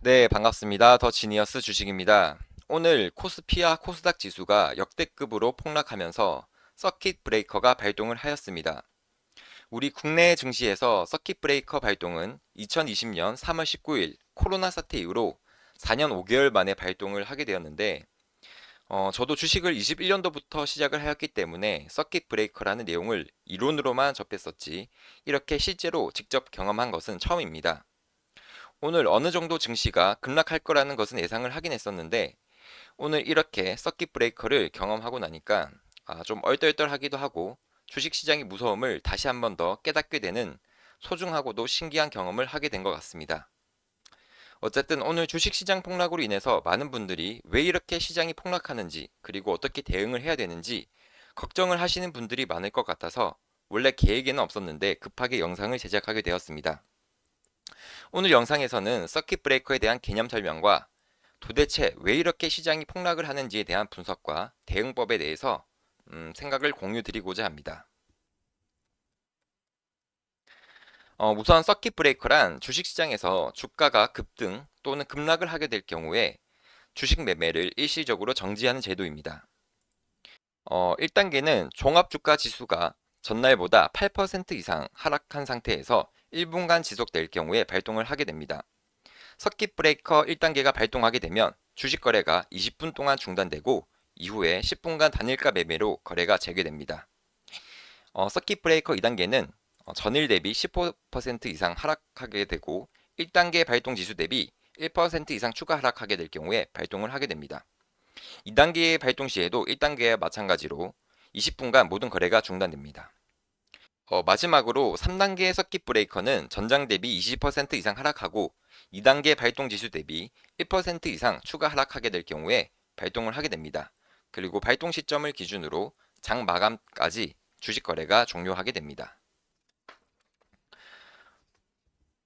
네, 반갑습니다. 더 지니어스 주식입니다. 오늘 코스피와 코스닥 지수가 역대급으로 폭락하면서 서킷 브레이커가 발동을 하였습니다. 우리 국내 증시에서 서킷 브레이커 발동은 2020년 3월 19일 코로나 사태 이후로 4년 5개월 만에 발동을 하게 되었는데, 어, 저도 주식을 21년도부터 시작을 하였기 때문에 서킷 브레이커라는 내용을 이론으로만 접했었지, 이렇게 실제로 직접 경험한 것은 처음입니다. 오늘 어느 정도 증시가 급락할 거라는 것은 예상을 하긴 했었는데 오늘 이렇게 서킷 브레이커를 경험하고 나니까 아, 좀 얼떨떨하기도 하고 주식 시장의 무서움을 다시 한 번 더 깨닫게 되는 소중하고도 신기한 경험을 하게 된 것 같습니다. 어쨌든 오늘 주식 시장 폭락으로 인해서 많은 분들이 왜 이렇게 시장이 폭락하는지 그리고 어떻게 대응을 해야 되는지 걱정을 하시는 분들이 많을 것 같아서 원래 계획에는 없었는데 급하게 영상을 제작하게 되었습니다. 오늘 영상에서는 서킷 브레이커에 대한 개념 설명과 도대체 왜 이렇게 시장이 폭락을 하는지에 대한 분석과 대응법에 대해서 음, 생각을 공유 드리고자 합니다. 어, 우선 서킷 브레이커란 주식시장에서 주가가 급등 또는 급락을 하게 될 경우에 주식 매매를 일시적으로 정지하는 제도입니다. 어, 1단계는 종합주가 지수가 전날보다 8% 이상 하락한 상태에서 1분간 지속될 경우에 발동을 하게 됩니다. 서킷 브레이커 1단계가 발동하게 되면 주식 거래가 20분 동안 중단되고 이후에 10분간 단일가 매매로 거래가 재개됩니다. 어, 서킷 브레이커 2단계는 어, 전일 대비 15% 이상 하락하게 되고 1단계 발동 지수 대비 1% 이상 추가 하락하게 될 경우에 발동을 하게 됩니다. 2단계의 발동 시에도 1단계와 마찬가지로 20분간 모든 거래가 중단됩니다. 어, 마지막으로 3단계 서킷 브레이커는 전장 대비 20% 이상 하락하고 2단계 발동 지수 대비 1% 이상 추가 하락하게 될 경우에 발동을 하게 됩니다. 그리고 발동 시점을 기준으로 장 마감까지 주식 거래가 종료하게 됩니다.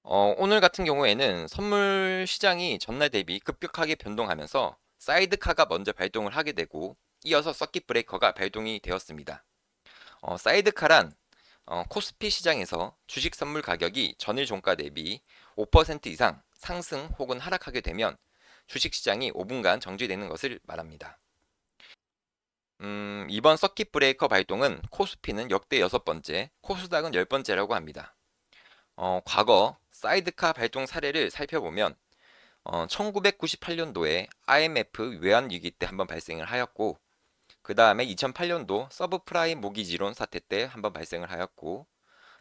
어, 오늘 같은 경우에는 선물 시장이 전날 대비 급격하게 변동하면서 사이드카가 먼저 발동을 하게 되고 이어서 서킷 브레이커가 발동이 되었습니다. 어, 사이드카란 어, 코스피 시장에서 주식 선물 가격이 전일 종가 대비 5% 이상 상승 혹은 하락하게 되면 주식 시장이 5분간 정지되는 것을 말합니다. 음, 이번 서킷 브레이커 발동은 코스피는 역대 여섯 번째, 코스닥은 열 번째라고 합니다. 어, 과거 사이드카 발동 사례를 살펴보면 어, 1998년도에 IMF 외환 위기 때 한번 발생을 하였고 그 다음에 2008년도 서브프라임 모기지론 사태 때 한번 발생을 하였고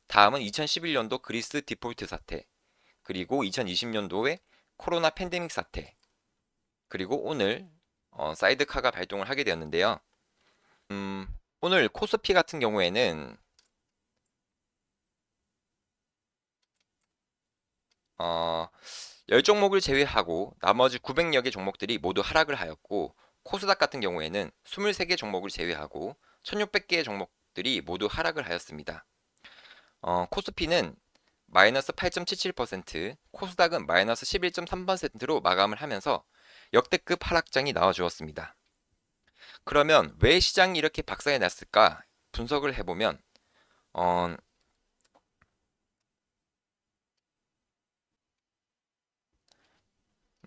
다음은 2011년도 그리스 디폴트 사태 그리고 2020년도에 코로나 팬데믹 사태 그리고 오늘 어, 사이드카가 발동을 하게 되었는데요. 음, 오늘 코스피 같은 경우에는 어, 10종목을 제외하고 나머지 900여 개 종목들이 모두 하락을 하였고 코스닥 같은 경우에는 23개 종목을 제외하고 1600개의 종목들이 모두 하락을 하였습니다. 어, 코스피는 마이너스 8.77%, 코스닥은 마이너스 11.3%로 마감을 하면서 역대급 하락장이 나와주었습니다. 그러면 왜 시장이 이렇게 박살이 났을까 분석을 해보면 어,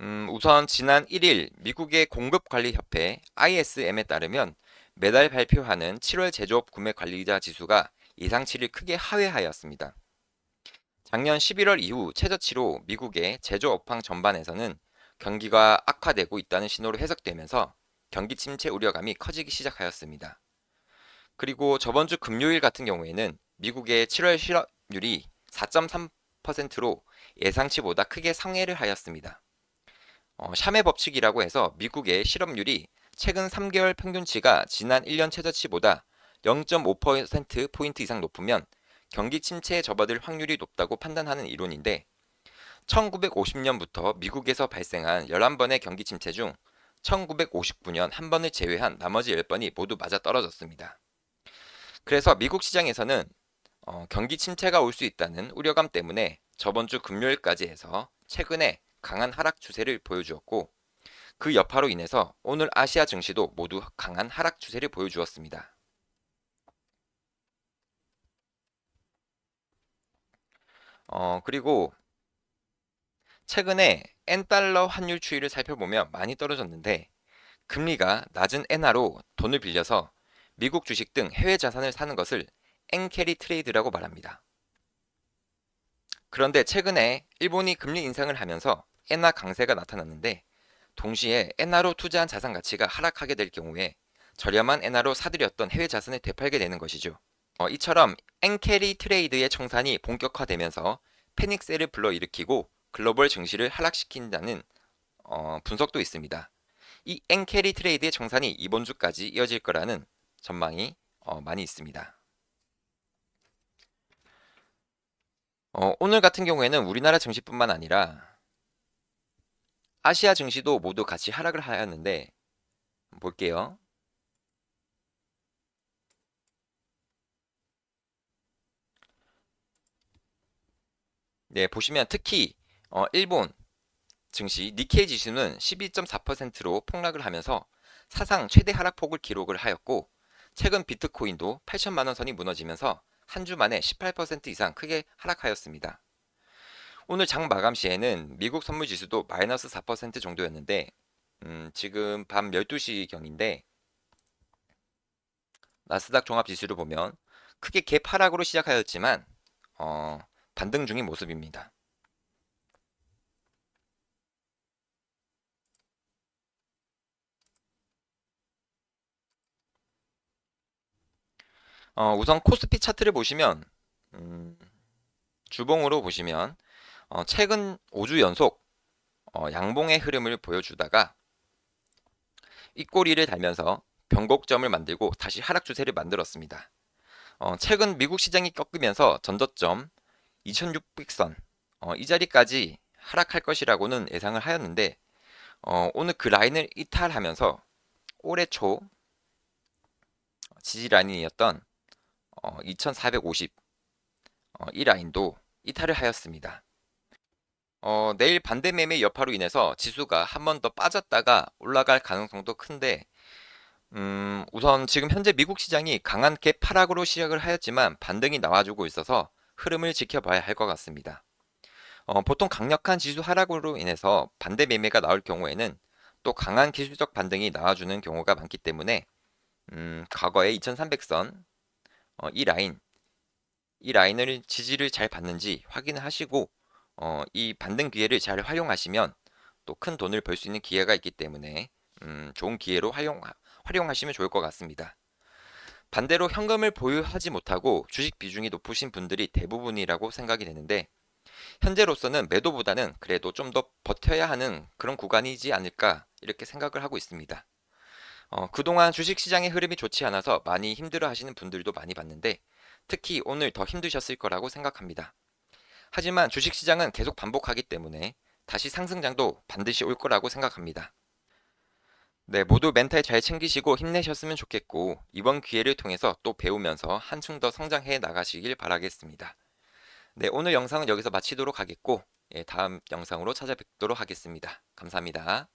음, 우선 지난 1일 미국의 공급관리협회 ISM에 따르면 매달 발표하는 7월 제조업 구매 관리자 지수가 예상치를 크게 하회하였습니다. 작년 11월 이후 최저치로 미국의 제조업황 전반에서는 경기가 악화되고 있다는 신호로 해석되면서 경기 침체 우려감이 커지기 시작하였습니다. 그리고 저번 주 금요일 같은 경우에는 미국의 7월 실업률이 4.3%로 예상치보다 크게 상회를 하였습니다. 어, 샴의 법칙이라고 해서 미국의 실업률이 최근 3개월 평균치가 지난 1년 최저치보다 0.5%포인트 이상 높으면 경기 침체에 접어들 확률이 높다고 판단하는 이론인데 1950년부터 미국에서 발생한 11번의 경기 침체 중 1959년 한 번을 제외한 나머지 10번이 모두 맞아 떨어졌습니다. 그래서 미국 시장에서는 어, 경기 침체가 올 수 있다는 우려감 때문에 저번 주 금요일까지 해서 최근에 강한 하락 추세를 보여주었고 그 여파로 인해서 오늘 아시아 증시도 모두 강한 하락 추세를 보여주었습니다. 어, 그리고 최근에 N달러 환율 추이를 살펴보면 많이 떨어졌는데 금리가 낮은 엔화로 돈을 빌려서 미국 주식 등 해외 자산을 사는 것을 N캐리 트레이드라고 말합니다. 그런데 최근에 일본이 금리 인상을 하면서 엔화 강세가 나타났는데 동시에 엔화로 투자한 자산 가치가 하락하게 될 경우에 저렴한 엔화로 사들였던 해외 자산을 되팔게 되는 것이죠. 어, 이처럼 엔캐리 트레이드의 청산이 본격화되면서 패닉셀을 불러일으키고 글로벌 증시를 하락시킨다는 어, 분석도 있습니다. 이 엔캐리 트레이드의 청산이 이번 주까지 이어질 거라는 전망이 어, 많이 있습니다. 어, 오늘 같은 경우에는 우리나라 증시뿐만 아니라 아시아 증시도 모두 같이 하락을 하였는데 볼게요. 네, 보시면 특히 어, 일본 증시 니케이 지수는 12.4%로 폭락을 하면서 사상 최대 하락폭을 기록을 하였고 최근 비트코인도 8천만 원 선이 무너지면서 한 주 만에 18% 이상 크게 하락하였습니다. 오늘 장 마감 시에는 미국 선물 지수도 마이너스 4% 정도였는데 음, 지금 밤 12시 경인데 나스닥 종합 지수를 보면 크게 갭 하락으로 시작하였지만 어, 반등 중인 모습입니다. 어, 우선 코스피 차트를 보시면 음, 주봉으로 보시면 어, 최근 5주 연속 어, 양봉의 흐름을 보여주다가 입꼬리를 달면서 변곡점을 만들고 다시 하락 추세를 만들었습니다. 어, 최근 미국 시장이 꺾으면서 전저점 2600선 어, 이 자리까지 하락할 것이라고는 예상을 하였는데 어, 오늘 그 라인을 이탈하면서 올해 초 지지 라인이었던 2450, 어, 이 라인도 이탈을 하였습니다. 어, 내일 반대 매매 여파로 인해서 지수가 한 번 더 빠졌다가 올라갈 가능성도 큰데, 음, 우선 지금 현재 미국 시장이 강한 갭 하락으로 시작을 하였지만 반등이 나와주고 있어서 흐름을 지켜봐야 할 것 같습니다. 어, 보통 강력한 지수 하락으로 인해서 반대 매매가 나올 경우에는 또 강한 기술적 반등이 나와주는 경우가 많기 때문에 음, 과거에 2300선 어, 이 라인, 이 라인을 지지를 잘 받는지 확인을 하시고 어, 이 반등 기회를 잘 활용하시면 또 큰 돈을 벌 수 있는 기회가 있기 때문에 음, 좋은 기회로 활용, 활용하시면 좋을 것 같습니다. 반대로 현금을 보유하지 못하고 주식 비중이 높으신 분들이 대부분이라고 생각이 되는데 현재로서는 매도보다는 그래도 좀 더 버텨야 하는 그런 구간이지 않을까 이렇게 생각을 하고 있습니다. 어, 그동안 주식시장의 흐름이 좋지 않아서 많이 힘들어 하시는 분들도 많이 봤는데 특히 오늘 더 힘드셨을 거라고 생각합니다. 하지만 주식시장은 계속 반복하기 때문에 다시 상승장도 반드시 올 거라고 생각합니다. 네, 모두 멘탈 잘 챙기시고 힘내셨으면 좋겠고 이번 기회를 통해서 또 배우면서 한층 더 성장해 나가시길 바라겠습니다. 네, 오늘 영상은 여기서 마치도록 하겠고 예, 다음 영상으로 찾아뵙도록 하겠습니다. 감사합니다.